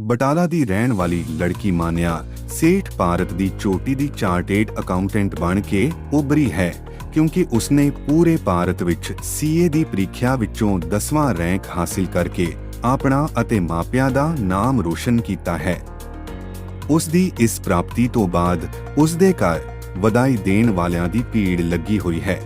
ਬਟਾਲਾ ਦੀ ਰਹਿਣ ਵਾਲੀ ਲੜਕੀ ਮਾਨਿਆ ਸੇਠ ਭਾਰਤ ਦੀ ਚੋਟੀ ਦੀ ਚਾਰਟੇਡ ਅਕਾਊਂਟੈਂਟ ਬਣ ਕੇ ਉਭਰੀ ਹੈ, ਕਿਉਂਕਿ ਉਸਨੇ ਪੂਰੇ ਭਾਰਤ ਵਿੱਚ ਸੀਏ ਦੀ ਪ੍ਰੀਖਿਆ ਵਿੱਚੋਂ 10ਵਾਂ ਰੈਂਕ ਹਾਸਿਲ ਕਰਕੇ ਆਪਣਾ ਅਤੇ ਮਾਪਿਆਂ ਦਾ ਨਾਮ ਰੋਸ਼ਨ ਕੀਤਾ ਹੈ। ਉਸ ਦੀ ਇਸ ਪ੍ਰਾਪਤੀ ਤੋਂ ਬਾਅਦ ਉਸ ਦੇ ਘਰ ਵਧਾਈ ਦੇਣ ਵਾਲਿਆਂ ਦੀ ਭੀੜ ਲੱਗੀ ਹੋਈ ਹੈ।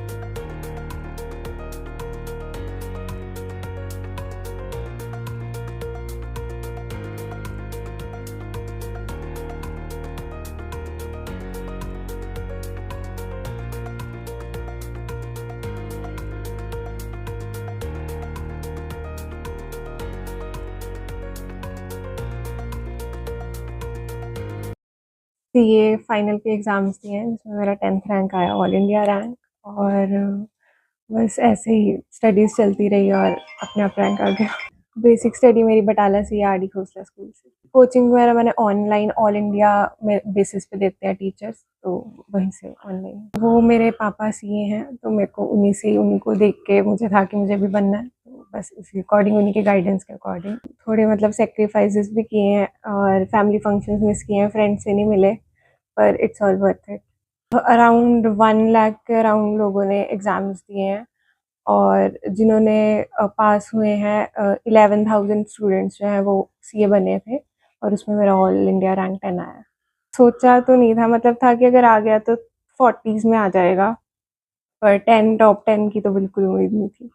सीए फाइनल के एग्ज़ाम्स दिए हैं, जिसमें मेरा टेंथ रैंक आया ऑल इंडिया रैंक और, बस ऐसे ही स्टडीज़ चलती रही और अपने आप रैंक आ गया। बेसिक स्टडी मेरी बटाला से आर डी खोसला स्कूल से। कोचिंग वगैरह मैंने ऑनलाइन ऑल इंडिया में बेसिस पे देते हैं टीचर्स तो वहीं से ऑनलाइन वो मेरे पापा सीए हैं तो मेरे को उन्हीं से उन्हीं को देख के मुझे था कि मुझे भी बनना है तो बस उसी अकॉर्डिंग उन्हीं के गाइडेंस के अकॉर्डिंग थोड़े मतलब सेक्रीफाइसेस भी किए हैं और फैमिली फ़ंक्शंस मिस किए हैं फ्रेंड्स से नहीं मिले। पर it's all worth it around one lakh के अराउंड लोगों ने एग्ज़ाम्स दिए हैं और जिन्होंने पास हुए हैं इलेवन थाउज़ेंड स्टूडेंट्स जो हैं वो सीए बने थे और उसमें मेरा ऑल इंडिया रैंक टेन आया। सोचा तो नहीं था मतलब था कि अगर आ गया तो फोर्टीज़ में आ जाएगा, पर टेन टॉप टेन की तो बिल्कुल उम्मीद नहीं थी।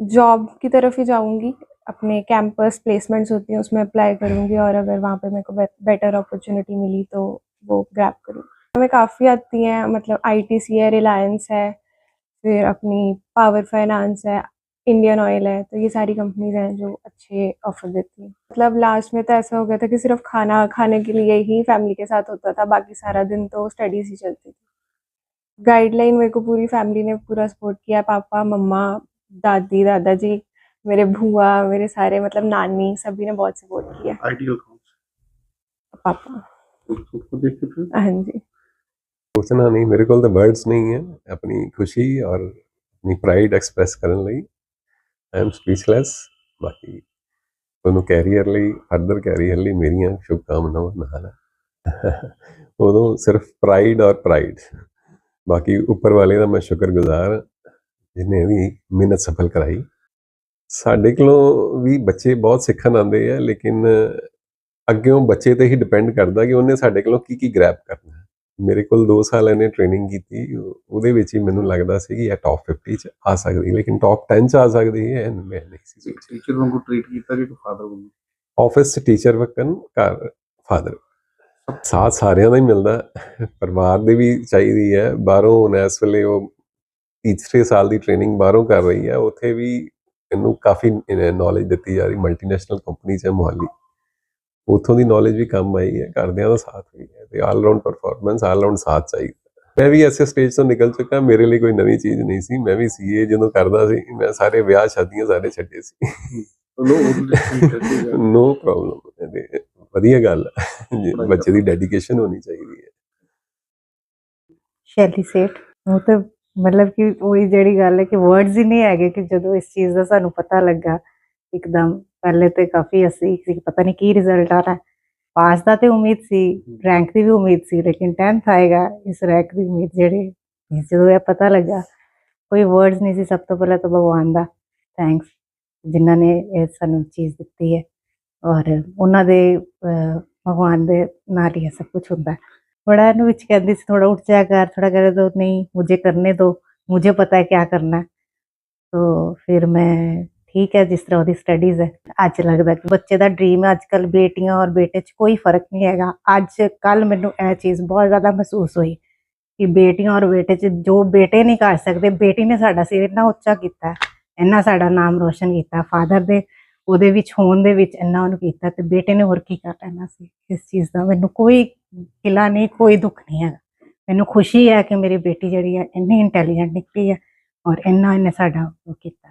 जॉब की तरफ़ ही जाऊँगी, अपने कैंपस प्लेसमेंट्स होती हैं उसमें अप्लाई करूँगी और अगर वहाँ पे मेरे को बेटर अपॉर्चुनिटी मिली तो वो ग्रैब करूँ। हमें काफ़ी आती हैं मतलब आईटीसी है रिलायंस है फिर अपनी पावर फाइनेंस है इंडियन ऑयल है तो ये सारी कंपनीज़ हैं जो अच्छे ऑफ़र देती हैं। मतलब लास्ट में तो ऐसा हो गया था कि सिर्फ़ खाना खाने के लिए ही फैमिली के साथ होता था बाकी सारा दिन तो स्टडीज़ ही चलती थी। गाइडलाइन मेरे को पूरी फैमिली ने पूरा सपोर्ट किया पापा मम्मा दादी दादाजी मेरे भूआ मेरे सारे मतलब नानी सभी ने बहुत सपोर्ट किया। आइडियल पापा। ਹਾਂਜੀ। ਨਹੀਂ ਮੇਰੇ ਕੋਲ ਤਾਂ ਵਰਡਸ ਨਹੀਂ ਹੈ। ਆਪਣੀ ਖੁਸ਼ੀ ਔਰ ਆਪਣੀ ਪ੍ਰਾਈਡ ਐਕਸਪ੍ਰੈਸ ਕਰਨ ਲਈ ਆਈ ਐਮ ਸਪੀਚਲੈਸ ਬਾਕੀ ਤੁਹਾਨੂੰ ਕੈਰੀਅਰ ਲਈ ਫਰਦਰ ਕੈਰੀਅਰ ਲਈ ਮੇਰੀਆਂ ਸ਼ੁਭ ਕਾਮਨਾਵਾਂ ਨਾਲ। ਉਦੋਂ ਸਿਰਫ ਪ੍ਰਾਈਡ ਔਰ ਪ੍ਰਾਈਡ ਬਾਕੀ ਉੱਪਰ ਵਾਲੇ ਦਾ ਮੈਂ ਸ਼ੁਕਰਗੁਜ਼ਾਰ ਜਿਨੇ ਵੀ ਮਿਹਨਤ ਸਫਲ ਕਰਾਈ। ਸਾਡੇ ਕੋਲੋਂ ਵੀ ਬੱਚੇ ਬਹੁਤ ਸਿੱਖਣ ਆਉਂਦੇ ਆ ਲੇਕਿਨ ਅੱਗਿਓਂ ਬੱਚੇ ਤੇ ਹੀ ਡਿਪੈਂਡ ਕਰਦਾ ਕਿ ਉਹਨੇ ਸਾਡੇ ਕੋਲੋਂ ਕੀ ਕੀ ਗ੍ਰੈਬ ਕਰਨਾ ਹੈ। ਮੇਰੇ ਕੋਲ 2 ਸਾਲ ਇਹਨੇ ਟ੍ਰੇਨਿੰਗ ਕੀਤੀ ਉਹ- ਉਹਦੇ ਵਿੱਚ ਹੀ ਮੈਨੂੰ ਲੱਗਦਾ ਸੀ ਕਿ ਇਹ ਟੌਪ 50 ਚ ਆ ਸਕਦੀ ਲੇਕਿਨ ਟੌਪ 10 ਚ ਆ ਸਕਦੀ ਹੈ ਮੈਂ ਨਹੀਂ ਸੀ ਸੋਚਿਆ। ਟੀਚਰ ਵਾਂਗੂ ਟ੍ਰੀਟ ਕੀਤਾ ਕਿ ਫਾਦਰ ਵਾਂਗੂ ਆਫਿਸ ਚ ਟੀਚਰ ਵਕਨ ਘਰ ਫਾਦਰ ਸਾਥ ਸਾਰਿਆਂ ਦਾ ਹੀ ਮਿਲਦਾ। ਪਰਿਵਾਰ ਦੀ ਵੀ ਚਾਹੀਦੀ ਹੈ। ਬਾਹਰੋਂ ਹੁਣ ਇਸ ਵੇਲੇ ਉਹ ਤੀਸਰੇ ਸਾਲ ਦੀ ਟ੍ਰੇਨਿੰਗ ਬਾਹਰੋਂ ਕਰ ਰਹੀ ਹੈ ਉੱਥੇ ਵੀ ਇਹਨੂੰ ਕਾਫੀ ਨੌਲੇਜ ਦਿੱਤੀ ਜਾ ਰਹੀ ਮਲਟੀਨੈਸ਼ਨਲ ਕੰਪਨੀ ਚ ਮੁਹਾਲੀ। ਉਥੋਂ ਦੀ ਨੌਲੇਜ ਵੀ ਕੰਮ ਆਈ ਹੈ ਘਰਦਿਆਂ ਦਾ ਸਾਥ ਵੀ ਹੈ ਤੇ all round performance all round ਸਾਥ ਚਾਹੀਦਾ। ਮੈਂ ਵੀ ਐਸੇ ਸਟੇਜ ਤੋਂ ਨਿਕਲ ਚੁੱਕਾ ਮੇਰੇ ਲਈ ਕੋਈ ਨਵੀਂ ਚੀਜ਼ ਨਹੀਂ ਸੀ। ਮੈਂ ਵੀ ਸੀਏ ਜਦੋਂ ਕਰਦਾ ਸੀ ਮੈਂ ਸਾਰੇ ਵਿਆਹ ਸ਼ਾਦੀਆਂ ਸਾਰੇ ਛੱਡੇ ਸੀ। ਨੋ ਪ੍ਰੋਬਲਮ ਵਧੀਆ ਗੱਲ ਬੱਚੇ ਦੀ ਡੈਡੀਕੇਸ਼ਨ ਹੋਣੀ ਚਾਹੀਦੀ ਹੈ। ਸ਼ੈਲੀ ਸੇਠ ਉਹ ਤਾਂ ਮਤਲਬ ਕਿ ਉਹੀ ਜਿਹੜੀ ਗੱਲ ਹੈ ਕਿ ਵਰਡਸ ਹੀ ਨਹੀਂ ਹੈਗੇ ਕਿ ਜਦੋਂ ਇਸ ਚੀਜ਼ ਦਾ ਸਾਨੂੰ ਪਤਾ ਲੱਗਾ ਇੱਕਦਮ ਪਹਿਲੇ ਤੇ ਕਾਫੀ ਅਸੀਂ ਸੀ ਕਿ ਪਤਾ ਨਹੀਂ ਕੀ ਰਿਜ਼ਲਟ ਆਣਾ ਪਾਸ ਦਾ ਤੇ ਉਮੀਦ ਸੀ ਰੈਂਕ ਦੀ ਵੀ ਉਮੀਦ ਸੀ ਲੇਕਿਨ 10th ਆਏਗਾ ਇਸ ਰੈਂਕ ਦੀ ਉਮੀਦ ਜਿਹੜੀ ਇਸ ਜਦੋਂ ਇਹ ਪਤਾ ਲੱਗਾ ਕੋਈ ਵਰਡਸ ਨਹੀਂ ਸੀ ਸਭ ਤੋਂ ਪਹਿਲਾਂ ਤਾਂ ਭਗਵਾਨ ਦਾ ਥੈਂਕਸ ਜਿਨ੍ਹਾਂ ਨੇ ਇਹ ਸਾਨੂੰ ਚੀਜ਼ ਦਿੱਤੀ ਹੈ ਔਰ ਉਹਨਾਂ ਦੇ ਅਹ, ਭਗਵਾਨ ਦੇ ਨਾਲ ਹੀ ਇਹ ਸਭ ਕੁਝ ਹੁੰਦਾ ਹੈ बड़ा नु विच कहती थी थोड़ा उठ जाया कर थोड़ा करे तो नहीं मुझे करने दो मुझे पता है क्या करना है तो फिर मैं ਠੀਕ ਹੈ, ਜਿਸ ਤਰ੍ਹਾਂ ਉਹਦੀ ਸਟੱਡੀਜ਼ ਹੈ। ਅੱਜ ਲੱਗਦਾ ਕਿ ਬੱਚੇ ਦਾ ਡ੍ਰੀਮ ਹੈ ਅੱਜਕੱਲ ਬੇਟੀਆਂ ਔਰ ਬੇਟੇ 'ਚ ਕੋਈ ਫ਼ਰਕ ਨਹੀਂ ਹੈਗਾ। ਅੱਜ ਕੱਲ ਮੈਨੂੰ ਇਹ ਚੀਜ਼ ਬਹੁਤ ਜ਼ਿਆਦਾ ਮਹਿਸੂਸ ਹੋਈ ਕਿ ਬੇਟੀਆਂ ਔਰ ਬੇਟੇ 'ਚ ਜੋ ਬੇਟੇ ਨਹੀਂ ਕਰ ਸਕਦੇ, ਬੇਟੀ ਨੇ ਸਾਡਾ ਸਿਰ ਇੰਨਾ ਉੱਚਾ ਕੀਤਾ ਇੰਨਾ ਸਾਡਾ ਨਾਮ ਰੋਸ਼ਨ ਕੀਤਾ ਫਾਦਰ ਦੇ ਉਹਦੇ ਵਿੱਚ, ਹੋਣ ਦੇ ਵਿੱਚ ਇੰਨਾ ਉਹਨੂੰ ਕੀਤਾ ਤੇ ਬੇਟੇ ਨੇ ਹੋਰ ਕੀ ਕਰ ਲੈਣਾ ਸੀ? ਇਸ ਚੀਜ਼ ਦਾ ਮੈਨੂੰ ਕੋਈ ਕਿਲਾ ਨਹੀਂ, ਕੋਈ ਦੁੱਖ ਨਹੀਂ ਹੈਗਾ। ਮੈਨੂੰ ਖੁਸ਼ੀ ਹੈ ਕਿ ਮੇਰੀ ਬੇਟੀ ਜਿਹੜੀ ਹੈ ਇੰਨੀ ਇੰਟੈਲੀਜੈਂਟ ਨਿਕਲੀ ਹੈ ਔਰ ਇੰਨਾ ਇਹਨੇ ਸਾਡਾ ਉਹ ਕੀਤਾ